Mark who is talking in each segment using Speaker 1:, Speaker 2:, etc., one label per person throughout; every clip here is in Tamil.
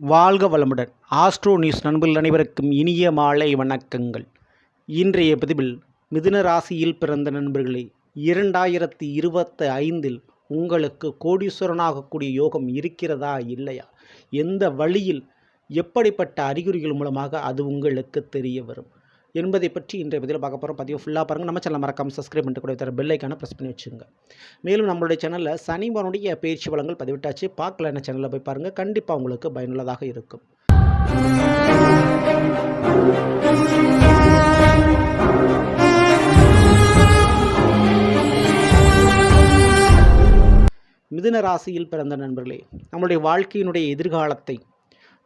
Speaker 1: வாழ்க வளமுடன். ஆஸ்ட்ரோ நியூஸ் நண்பர்கள் அனைவருக்கும் இனிய மாலை வணக்கங்கள். இன்றைய பதிவில் மிதுன ராசியில் பிறந்த நண்பர்களே இரண்டாயிரத்தி இருபத்தி ஐந்தில் உங்களுக்கு கோடீஸ்வரனாகக்கூடிய யோகம் இருக்கிறதா இல்லையா? எந்த வழியில் எப்படிப்பட்ட அறிகுறிகள் மூலமாக அது உங்களுக்கு தெரிய வரும்? என்பதை பற்றி இன்றைய பதிவில் பார்க்க போகிறோம் பதிவு ஃபுல்லாக பாருங்கள் நம்ம சேனல் மறக்காமல் சப்ஸ்கிரைப் பண்ணிட்டு கூட தர பெல்லைக்கான ப்ரெஸ் பண்ணி வச்சுங்க மேலும் நம்மளுடைய சேனலில் சனிவனுடைய பயிற்சி வளங்கள் பதிவிட்டாச்சு. பார்க்கல என்ன சேனலில் போய் பாருங்கள் கண்டிப்பாக உங்களுக்கு பயனுள்ளதாக இருக்கும். மிதுன ராசியில் பிறந்த நண்பர்களே நம்மளுடைய வாழ்க்கையினுடைய எதிர்காலத்தை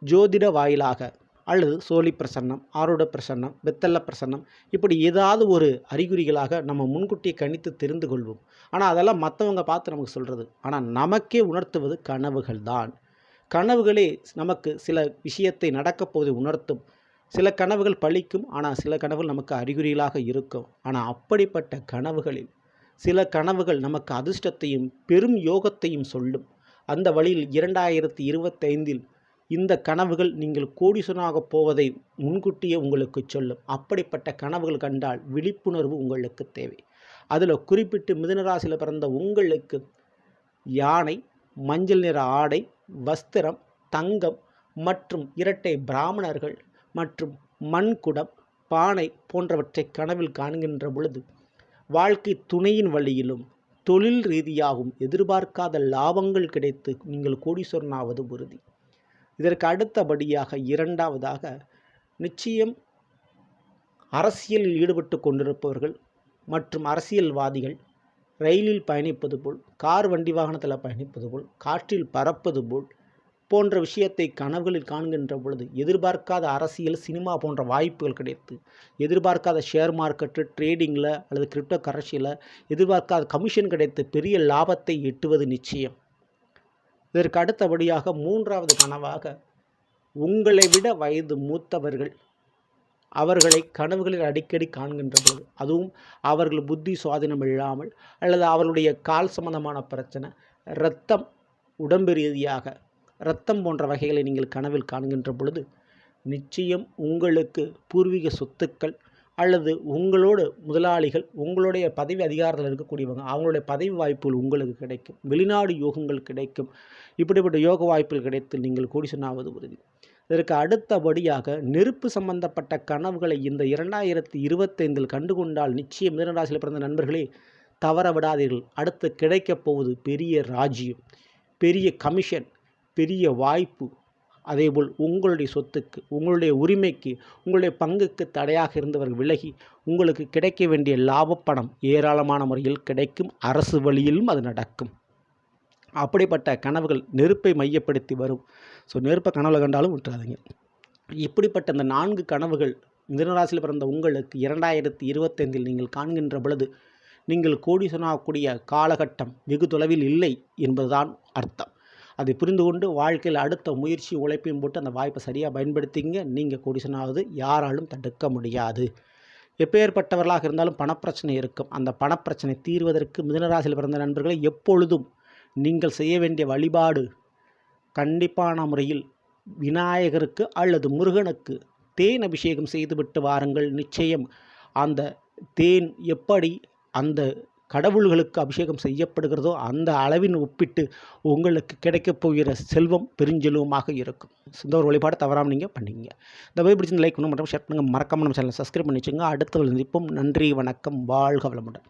Speaker 1: ஜோதிட வாயிலாக அல்லது சோழி பிரசன்னம் ஆரோட பிரசன்னம் வெத்தல்ல பிரசன்னம் இப்படி ஏதாவது ஒரு அறிகுறிகளாக நம்ம முன்கூட்டியே கணித்து தெரிந்து கொள்வோம். ஆனால் அதெல்லாம் மற்றவங்க பார்த்து நமக்கு சொல்கிறது ஆனால் நமக்கே உணர்த்துவது கனவுகள் தான் கனவுகளே நமக்கு சில விஷயத்தை நடக்கப் போது உணர்த்தும். சில கனவுகள் பழிக்கும் ஆனால் சில கனவுகள் நமக்கு அறிகுறிகளாக இருக்கும். ஆனால் அப்படிப்பட்ட கனவுகளில் சில கனவுகள் நமக்கு அதிர்ஷ்டத்தையும் பெரும் யோகத்தையும் சொல்லும். அந்த வழியில் இரண்டாயிரத்தி இருபத்தைந்தில் இந்த கனவுகள் நீங்கள் கோடீஸ்வரனாக போவதை முன்கூட்டியே உங்களுக்கு சொல்லும். அப்படிப்பட்ட கனவுகள் கண்டால் விழிப்புணர்வு உங்களுக்கு தேவை. அதில் குறிப்பிட்டு மிதுனராசியில் பிறந்த உங்களுக்கு யானை மஞ்சள் நிற ஆடை வஸ்திரம் தங்கம் மற்றும் இரட்டை பிராமணர்கள் மற்றும் மண்குடம் பானை போன்றவற்றை கனவில் காண்கின்ற பொழுது வாழ்க்கை துணையின் வழியிலும் தொழில் ரீதியாகவும் எதிர்பார்க்காத லாபங்கள் கிடைத்து நீங்கள் கோடீஸ்வரனாவது உறுதி. இதற்கு அடுத்தபடியாக இரண்டாவதாக நிச்சயம் அரசியலில் ஈடுபட்டு கொண்டிருப்பவர்கள் மற்றும் அரசியல்வாதிகள் ரயிலில் பயணிப்பது போல் கார் வண்டி வாகனத்தில் பயணிப்பது போல் காற்றில் பறப்பது போல் போன்ற விஷயத்தை கனவுகளில் காண்கின்ற பொழுது எதிர்பார்க்காத அரசியல் சினிமா போன்ற வாய்ப்புகள் கிடைத்து எதிர்பார்க்காத ஷேர் மார்க்கெட்டு ட்ரேடிங்கில் அல்லது கிரிப்டோ கரன்சியில் எதிர்பார்க்காத கமிஷன் கிடைத்து பெரிய லாபத்தை எட்டுவது நிச்சயம். இதற்கு அடுத்தபடியாக மூன்றாவது கனவாக உங்களை விட வயது மூத்தவர்கள் அவர்களை கனவுகளில் அடிக்கடி காண்கின்ற பொழுது அதுவும் அவர்கள் புத்தி சுவாதீனம் இல்லாமல் அல்லது அவர்களுடைய கால் சம்பந்தமான பிரச்சனை இரத்தம் உடம்பு ரீதியாக இரத்தம் போன்ற வகைகளை நீங்கள் கனவில் காண்கின்ற பொழுது நிச்சயம் உங்களுக்கு பூர்வீக சொத்துக்கள் அல்லது உங்களோட முதலாளிகள் உங்களுடைய பதவி அதிகாரத்தில் இருக்கக்கூடியவங்க அவங்களுடைய பதவி வாய்ப்புகள் உங்களுக்கு கிடைக்கும். வெளிநாடு யோகங்கள் கிடைக்கும். இப்படிப்பட்ட யோக வாய்ப்புகள் கிடைத்து நீங்கள் கோடிசனாவது உறுதி. இதற்கு அடுத்தபடியாக நெருப்பு சம்பந்தப்பட்ட கனவுகளை இந்த இரண்டாயிரத்தி இருபத்தைந்தில் கண்டுகொண்டால் நிச்சயம் மீனராசியில் பிறந்த நண்பர்களே தவற விடாதீர்கள். அடுத்து கிடைக்கப் போவது பெரிய ராஜ்யம் பெரிய கமிஷன் பெரிய வாய்ப்பு அதேபோல் உங்களுடைய சொத்துக்கு உங்களுடைய உரிமைக்கு உங்களுடைய பங்குக்கு தடையாக இருந்தவர்கள் விலகி உங்களுக்கு கிடைக்க வேண்டிய லாபப்பணம் ஏராளமான முறையில் கிடைக்கும். அரசு வழியிலும் அது நடக்கும். அப்படிப்பட்ட கனவுகள் நெருப்பை மையப்படுத்தி வரும். ஸோ நெருப்பை கனவுல கண்டாலும் விட்டுறாதீங்க. இப்படிப்பட்ட இந்த நான்கு கனவுகள் மிதனராசியில் பிறந்த உங்களுக்கு இரண்டாயிரத்தி இருபத்தைந்தில் நீங்கள் காண்கின்ற பொழுது நீங்கள் கோடி சொன்னாக்கூடிய காலகட்டம் வெகு தொலைவில் இல்லை என்பதுதான் அர்த்தம். அதை புரிந்து கொண்டு வாழ்க்கையில் அடுத்த முயற்சி உழைப்பையும் போட்டு அந்த வாய்ப்பை சரியாக பயன்படுத்திங்க. நீங்கள் கொடிசனாவது யாராலும் தடுக்க முடியாது. எப்பேற்பட்டவர்களாக இருந்தாலும் பணப்பிரச்சனை இருக்கும். அந்த பணப்பிரச்சனை தீர்வதற்கு மிதனராசியில் பிறந்த நண்பர்களை எப்பொழுதும் நீங்கள் செய்ய வேண்டிய வழிபாடு கண்டிப்பான முறையில் விநாயகருக்கு அல்லது முருகனுக்கு தேன் அபிஷேகம் செய்துவிட்டு வாருங்கள். நிச்சயம் அந்த தேன் எப்படி அந்த கடவுள்களுக்கு அபிஷேகம் செய்யப்படுகிறதோ அந்த அளவின் ஒப்பிட்டு உங்களுக்கு கிடைக்கப் போகிற செல்வம் பெருஞ்செல்வமாக இருக்கும். இந்த ஒரு வழிபாடு தவறாமல் நீங்கள் பண்ணிங்க இந்த போய் பிடிச்சி லைக் பண்ணுங்க மற்றும் ஷேர் பண்ணுங்கள் மறக்காமல் நம்ம சேனலை சப்ஸ்கிரைப் பண்ணி வச்சுங்க அடுத்த சந்திப்போம். நன்றி வணக்கம் வாழ்க வளமுடன்.